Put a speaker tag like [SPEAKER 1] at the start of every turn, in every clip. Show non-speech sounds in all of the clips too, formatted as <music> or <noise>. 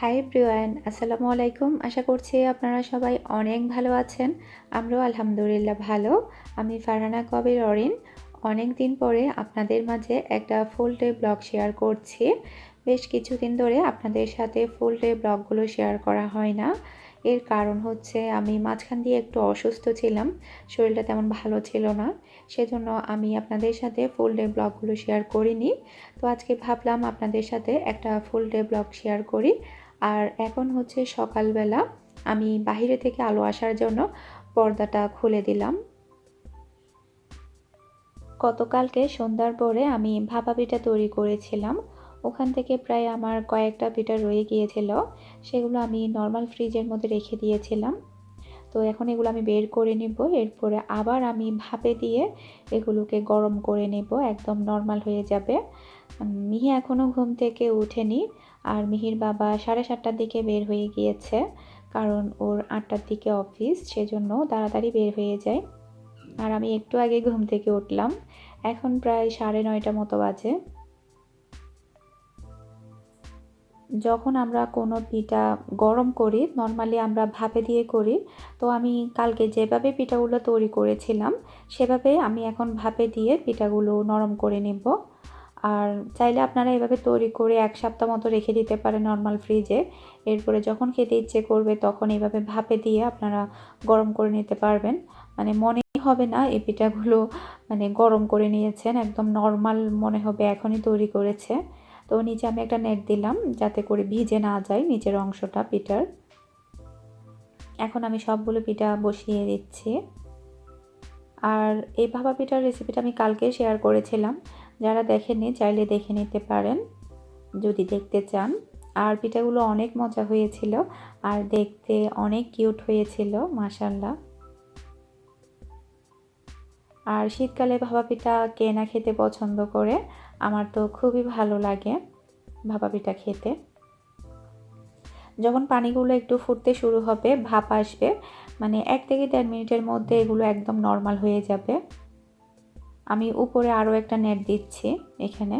[SPEAKER 1] High Priyan আসসালামু আলাইকুম। আশা করছি আপনারা সবাই অনেক ভালো আছেন। আমরাও আলহামদুলিল্লাহ ভালো। আমি ফারহানা কবির অরিন। অনেক দিন পরে আপনাদের মাঝে একটা ফুল ডে ব্লগ শেয়ার করছি। বেশ কিছুদিন ধরে আপনাদের সাথে ফুল ডে ব্লগগুলো শেয়ার করা হয় না। এর কারণ হচ্ছে আমি মাঝখান দিয়ে একটু অসুস্থ ছিলাম, শরীরটা তেমন ভালো ছিল না। সেজন্য আমি আপনাদের সাথে ফুল ডে ব্লগগুলো শেয়ার করিনি। তো আজকে ভাবলাম আপনাদের সাথে একটা ফুল ডে ব্লগ শেয়ার করি। আর এখন হচ্ছে সকালবেলা আমি বাহিরে থেকে আলো আসার জন্য পর্দাটা খুলে দিলাম। গতকালকে সন্ধ্যার পরে আমি ভাপা পিঠা তৈরি করেছিলাম। ওখান থেকে প্রায় আমার কয়েকটা পিঠা রয়ে গিয়েছিল, সেগুলো আমি নর্মাল ফ্রিজের মধ্যে রেখে দিয়েছিলাম। তো এখন এগুলো আমি বের করে নেব, এরপরে আবার আমি ভাপে দিয়ে এগুলোকে গরম করে নেব, একদম নর্মাল হয়ে যাবে। মিহি এখনও ঘুম থেকে উঠেনি আর মিহির বাবা সাড়ে সাতটার দিকে বের হয়ে গিয়েছে, কারণ ওর আটটার দিকে অফিস, সেজন্য তাড়াতাড়ি বের হয়ে যায়। আর আমি একটু আগে ঘুম থেকে উঠলাম, এখন প্রায় সাড়ে নয়টা মতো বাজে। যখন আমরা কোনো পিঠা গরম করি, নর্মালি আমরা ভাপে দিয়ে করি, তো আমি কালকে যেভাবে পিঠাগুলো তৈরি করেছিলাম, সেভাবে আমি এখন ভাপে দিয়ে পিঠাগুলো নরম করে নেব। আর চাইলে আপনারা এভাবে তৈরি করে এক সপ্তাহ মতো রেখে দিতে পারেন নর্মাল ফ্রিজে এরপরে যখন খেতে ইচ্ছে করবে তখন এইভাবে ভাপে দিয়ে আপনারা গরম করে নিতে পারবেন। মানে মনে হবে না, এই পিঠাগুলো মানে গরম করে নিয়েছেন, একদম নর্মাল মনে হবে এখনই তৈরি করেছে। তো নিচে আমি একটা নেট দিলাম যাতে করে ভিজে না যায় নিচের অংশটা পিঠার। এখন আমি সবগুলো পিঠা বসিয়ে দিচ্ছি। আর এই ভাপা পিঠার রেসিপিটা আমি কালকে শেয়ার করেছিলাম। যারা দেখেননি, চাইলে দেখে নিতে পারেন, যদি দেখতে চান। আর পিঠাগুলো অনেক মজা হয়েছিল, আর দেখতে অনেক কিউট হয়েছিল মাসাল্লাহ আর শীতকালে ভাপা পিঠা কে না খেতে পছন্দ করে, আমার তো খুবই ভালো লাগে ভাপা পিঠা খেতে। যখন পানিগুলো একটু ফুটতে শুরু হবে, ভাপ আসবে মানে এক থেকে দেড় মিনিটের মধ্যে এগুলো একদম নর্মাল হয়ে যাবে। আমি উপরে আরও একটা নেট দিচ্ছি এখানে।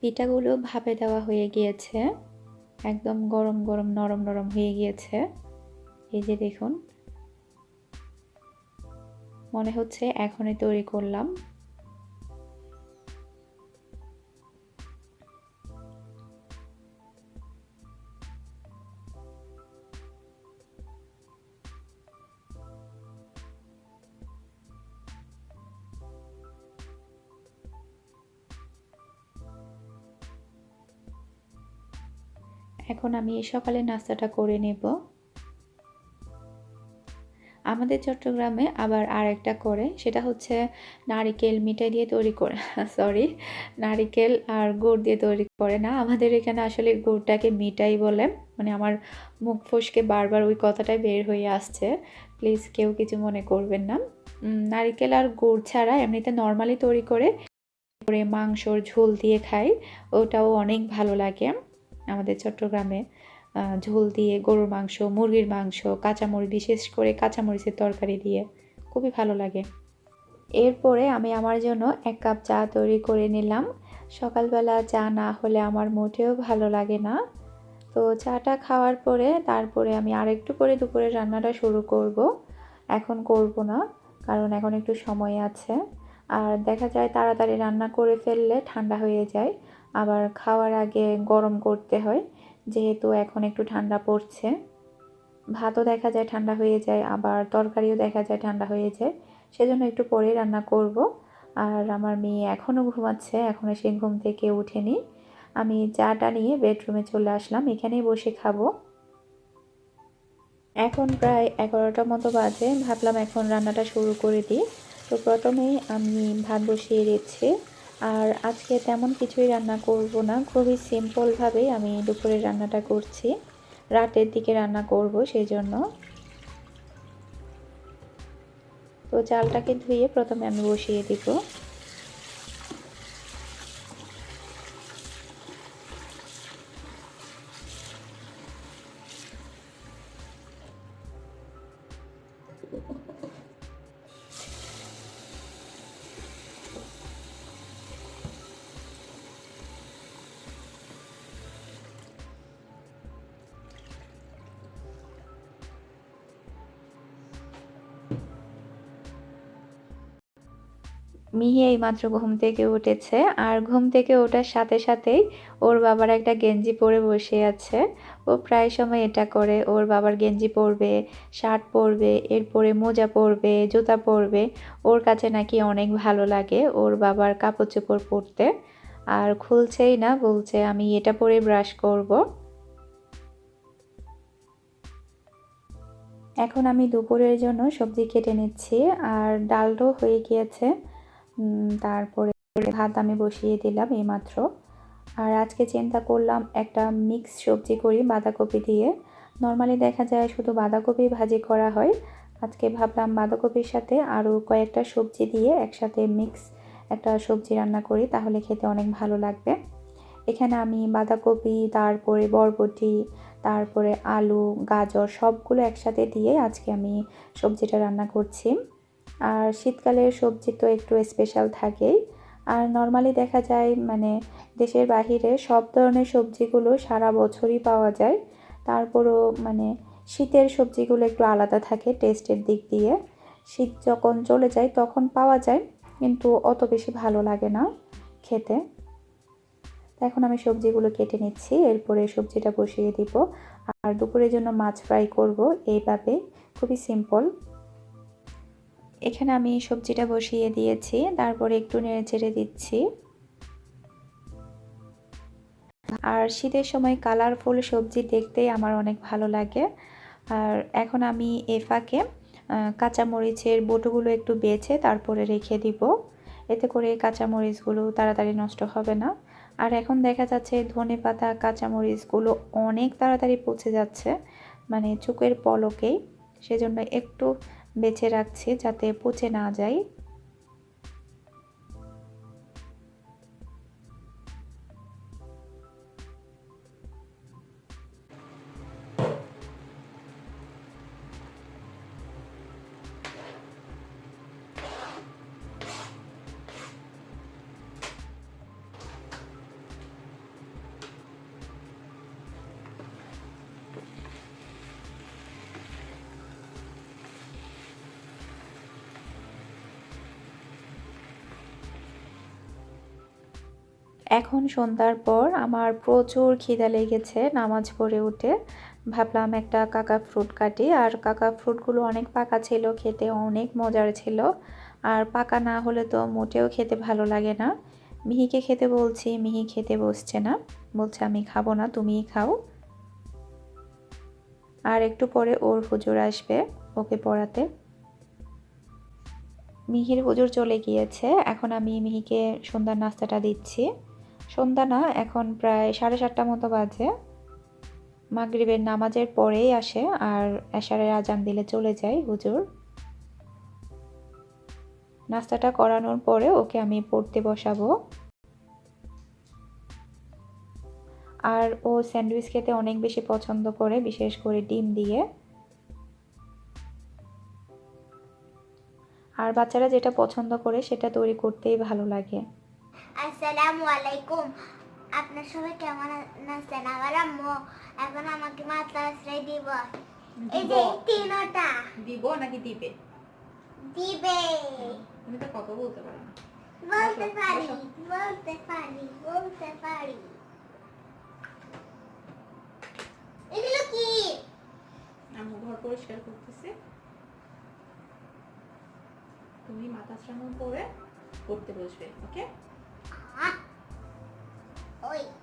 [SPEAKER 1] পিঠাগুলো ভাপে দেওয়া হয়ে গিয়েছে, একদম গরম গরম নরম নরম হয়ে গিয়েছে। এই যে দেখুন, মনে হচ্ছে এখনই তৈরি করলাম। এখন আমি এই সকালে নাস্তাটা করে নেব। আমাদের চট্টগ্রামে আবার আর একটা করে, সেটা হচ্ছে নারিকেল মিঠাই দিয়ে তৈরি করে <laughs> সরি নারিকেল আর গুড় দিয়ে তৈরি করে না। আমাদের এখানে আসলে গুড়টাকে মিঠাই বলে মানে আমার মুখ ফসকে বারবার ওই কথাটাই বের হয়ে আসছে। প্লিজ কেউ কিছু মনে করবেন না। নারিকেল আর গুড় ছাড়া এমনিতে নর্মালি তৈরি করে করে মাংসর ঝোল দিয়ে খাই, ওটাও অনেক ভালো লাগে। আমাদের চট্টগ্রামে ঝোল দিয়ে গরুর মাংস, মুরগির মাংস, কাঁচামরিচ, বিশেষ করে কাঁচামরিচের তরকারি দিয়ে খুবই ভালো লাগে। এরপরে আমি আমার জন্য এক কাপ চা তৈরি করে নিলাম। সকালবেলা চা না হলে আমার মোটেও ভালো লাগে না। তো চাটা খাওয়ার পরে তারপরে আমি আরেকটু করে দুপুরে রান্নাটা শুরু করব। এখন করব না, কারণ এখন একটু সময় আছে। আর দেখা যায় তাড়াতাড়ি রান্না করে ফেললে ঠান্ডা হয়ে যায়। আবার খাওয়ার আগে গরম করতে হয়, যেহেতু এখন একটু ঠান্ডা পড়ছে। ভাতও দেখা যায় ঠান্ডা হয়ে যায়, আবার তরকারিও দেখা যায় ঠান্ডা হয়ে যায়। সেজন্য একটু পরেই রান্না করব। আর আমার মেয়ে এখনও ঘুমাচ্ছে এখনও সে ঘুম থেকে উঠেনি আমি চাটা নিয়ে বেডরুমে চলে আসলাম, এখানেই বসে খাব। এখন প্রায় এগারোটা মতো বাজে, ভাবলাম এখন রান্নাটা শুরু করে দিই। তো প্রথমেই আমি ভাত বসিয়ে দিচ্ছি। আর আজকে তেমন কিছুই রান্না করব না, খুবই সিম্পলভাবেই আমি দুপুরের রান্নাটা করছি। রাতের দিকে রান্না করব সেই জন্য তো চালটাকে ধুয়ে প্রথমে আমি বসিয়ে দিব। মিহি এইমাত্র ঘুম থেকে উঠেছে আর ঘুম থেকে ওঠার সাথে সাথেই ওর বাবার একটা গেঞ্জি পরে বসে আছে। ও প্রায় সময় এটা করে, ওর বাবার গেঞ্জি পরবে, শার্ট পরবে, এরপরে মোজা পরবে, জুতা পরবে। ওর কাছে নাকি অনেক ভালো লাগে ওর বাবার কাপড় চোপড় পরতে। আর খুলছেই না, বলছে আমি এটা পরে ব্রাশ করব। এখন আমি দুপুরের জন্য সবজি কেটে নিচ্ছি আর ডালটাও হয়ে গিয়েছে। তারপরে ভাত আমি বসিয়ে দিলাম এইমাত্র। আর আজকে চিন্তা করলাম একটা মিক্স সবজি করি বাঁধাকপি দিয়ে। নর্মালি দেখা যায় শুধু বাঁধাকপি ভাজি করা হয়। আজকে ভাবলাম বাঁধাকপির সাথে আরও কয়েকটা সবজি দিয়ে একসাথে মিক্স একটা সবজি রান্না করি, তাহলে খেতে অনেক ভালো লাগবে। এখানে আমি বাঁধাকপি, তারপরে বরবটি, তারপরে আলু, গাজর সবগুলো একসাথে দিয়ে আজকে আমি সবজিটা রান্না করছি। আর শীতকালের সবজি তো একটু স্পেশাল থাকেই। আর নর্মালি দেখা যায় মানে দেশের বাহিরে সব ধরনের সবজিগুলো সারা বছরই পাওয়া যায়। তারপরও মানে শীতের সবজিগুলো একটু আলাদা থাকে টেস্টের দিক দিয়ে। শীত যখন চলে যায় তখন পাওয়া যায়, কিন্তু অত বেশি ভালো লাগে না খেতে। এখন আমি সবজিগুলো কেটে নিচ্ছি, এরপরে সবজিটা বসিয়ে দিব। আর দুপুরের জন্য মাছ ফ্রাই করব এইভাবে, খুবই সিম্পল এখানে আমি সবজিটা বসিয়ে দিয়েছি, তারপরে একটু নেড়ে চেড়ে দিচ্ছি। আর শীতের সময় কালারফুল সবজি দেখতেই আমার অনেক ভালো লাগে। আর এখন আমি এ ফাঁকে কাঁচামরিচের বটুগুলো একটু বেছে তারপরে রেখে দিব। এতে করে কাঁচামরিচগুলো তাড়াতাড়ি নষ্ট হবে না। আর এখন দেখা যাচ্ছে ধনে পাতা, কাঁচামরিচগুলো অনেক তাড়াতাড়ি পচে যাচ্ছে মানে চোখের পলকেই। সেজন্য একটু বেছে রাখছি যাতে পচে না যায়। এখন সন্ধ্যার পর আমার প্রচুর খিদা লেগেছে নামাজ পড়ে উঠে। ভাবলাম একটা কাকা ফ্রুট কাটি, আর কাকা ফ্রুটগুলো অনেক পাকা ছিল, খেতে অনেক মজার ছিল। আর পাকা না হলে তো মোটেও খেতে ভালো লাগে না। মিহিকে খেতে বলছি, মিহি খেতে বসছে না। বলছে, আমি খাব না, তুমিই খাও। আর একটু পরে ওর হুজুর আসবে ওকে পড়াতে। মিহির হুজুর চলে গিয়েছে। এখন আমি মিহিকে সন্ধ্যার নাস্তাটা দিচ্ছি। সন্ধ্যা না, এখন প্রায় সাড়ে সাতটা মতো বাজে। মাগরিবের নামাজের পরেই আসে আর এশারের আজান দিলে চলে যায় হুজুর। নাস্তাটা করানোর পরে ওকে আমি পড়তে বসাবো। আর ও স্যান্ডউইচ খেতে অনেক বেশি পছন্দ করে, বিশেষ করে ডিম দিয়ে। আর বাচ্চারা যেটা পছন্দ করে সেটা তৈরি করতেই ভালো লাগে।
[SPEAKER 2] আসসালামু আলাইকুম। আপনার সবাই কেমন আছেন? আমার আম্মু এখন আমাকে মাত্রা আশ্রয় দিব। এই যে তিনটা
[SPEAKER 1] দিব নাকি দিবে?
[SPEAKER 2] দিবে।
[SPEAKER 1] তুমি তো কত বলতে পারো
[SPEAKER 2] বলতে পারি বলতে পারি বলতে পারি। এগুলো কি?
[SPEAKER 1] আম্মু ঘর পরিষ্কার করতেছে। তুমি মাথা স্নান করে পড়তে বসবে ওকে!
[SPEAKER 2] ওই এই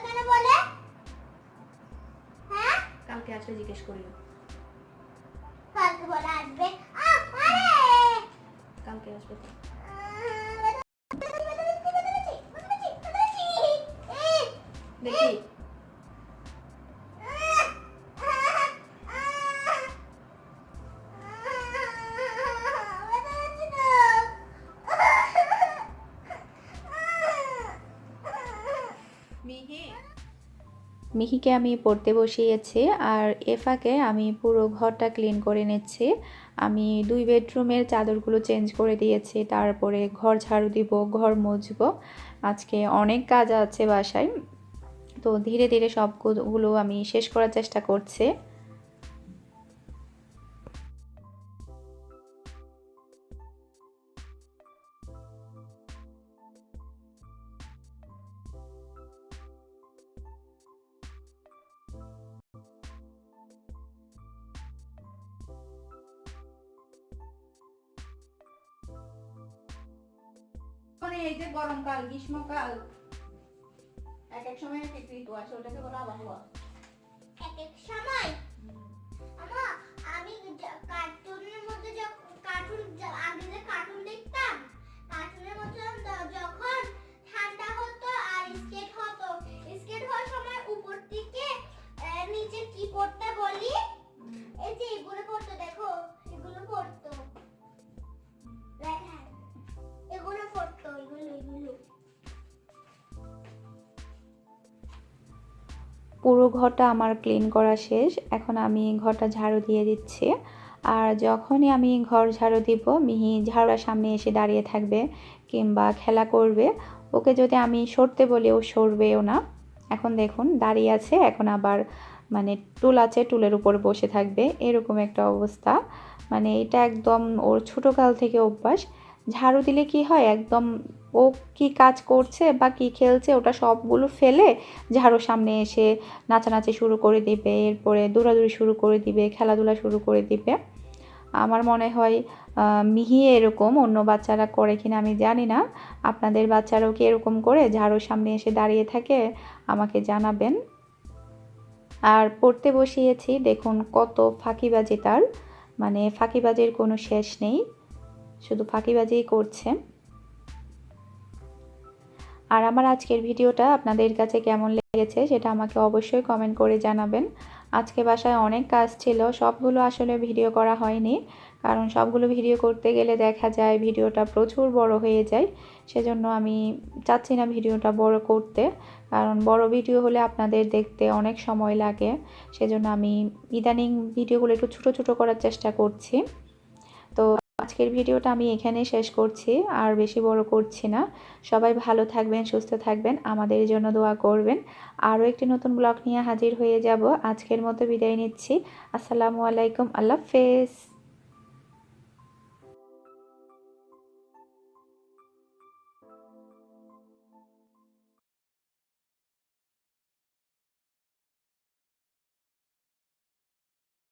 [SPEAKER 2] কেন বলে? হ্যাঁ?
[SPEAKER 1] কালকে আসলে জিজ্ঞেস করিও
[SPEAKER 2] কালকে বলে আসবে আহ, আরে!
[SPEAKER 1] কালকে আসবে তো দেখি মিহি মিহিকে আমি পড়তে বসিয়েছি আর এফাকে আমি পুরো ঘরটা ক্লিন করে নিচ্ছি। আমি দুই বেডরুমের চাদরগুলো চেঞ্জ করে দিয়েছি, তারপরে ঘর ঝাড়ু দিব, ঘর মুছবো। আজকে অনেক কাজ আছে বাসায়। তো ধীরে ধীরে সবগুলো আমি শেষ করার চেষ্টা করছি। মানে এই যে গরমকাল, গ্রীষ্মকাল, এক এক সময় এক এক ঋতু আসে, ওটাকে বলা আবহাওয়া। পুরো ঘরটা আমার ক্লিন করা শেষ। এখন আমি ঘরটা ঝাড়ু দিয়ে দিচ্ছি। আর যখনই আমি ঘর ঝাড়ু দিব, মিহি ঝাড়ুর সামনে এসে দাঁড়িয়ে থাকবে কিংবা খেলা করবে। ওকে যদি আমি সরতে বলি, ও সরবেও না। এখন দেখুন, দাঁড়িয়ে আছে, এখন আবার মানে টুল আছে, টুলের উপর বসে থাকবে। এরকম একটা অবস্থা। মানে এটা একদম ওর ছোটোকাল থেকে অভ্যাস। ঝাড়ু দিলে কি হয়? একদম ও কি কাজ করছে বা কি খেলছে ওটা সবগুলো ফেলে ঝাড়ুর সামনে এসে নাচানাচি শুরু করে দিবে, এরপরে দৌড়াদৌড়ি শুরু করে দিবে, খেলাধুলা শুরু করে দিবে। আমার মনে হয় মিহি এরকম অন্য বাচ্চারা করে কিনা আমি জানি না। আপনাদের বাচ্চারাও কি এরকম করে ঝাড়ুর সামনে এসে দাঁড়িয়ে থাকে? আমাকে জানাবেন। আর পড়তে বসিয়েছি, দেখুন কত ফাঁকিবাজি তার। মানে ফাঁকিবাজির কোনো শেষ নেই। শুধু ফাঁকিবাজিই করছে। আর আমার আজকের ভিডিওটা আপনাদের কাছে কেমন লেগেছে সেটা আমাকে অবশ্যই কমেন্ট করে জানাবেন। আজকে বাসায় অনেক কাজ ছিল, সবগুলো আসলে ভিডিও করা হয়নি। কারণ সবগুলো ভিডিও করতে গেলে দেখা যায় ভিডিওটা প্রচুর বড় হয়ে যায়। সেজন্য আমি চাচ্ছি না ভিডিওটা বড় করতে। কারণ বড় ভিডিও হলে আপনাদের দেখতে অনেক সময় লাগে। সেজন্য আমি ইদানিং ভিডিওগুলো একটু ছোটো ছোটো করার চেষ্টা করছি। তো আজকের ভিডিওটা আমি এখানেই শেষ করছি, আর বেশি বড় করছি না। সবাই ভালো থাকবেন, সুস্থ থাকবেন, আমাদের জন্য দোয়া করবেন। আরও একটি নতুন ব্লগ নিয়ে হাজির হয়ে যাব। আজকের মতো বিদায় নিচ্ছি। আসসালামু আলাইকুম, আল্লাহ হাফেজ।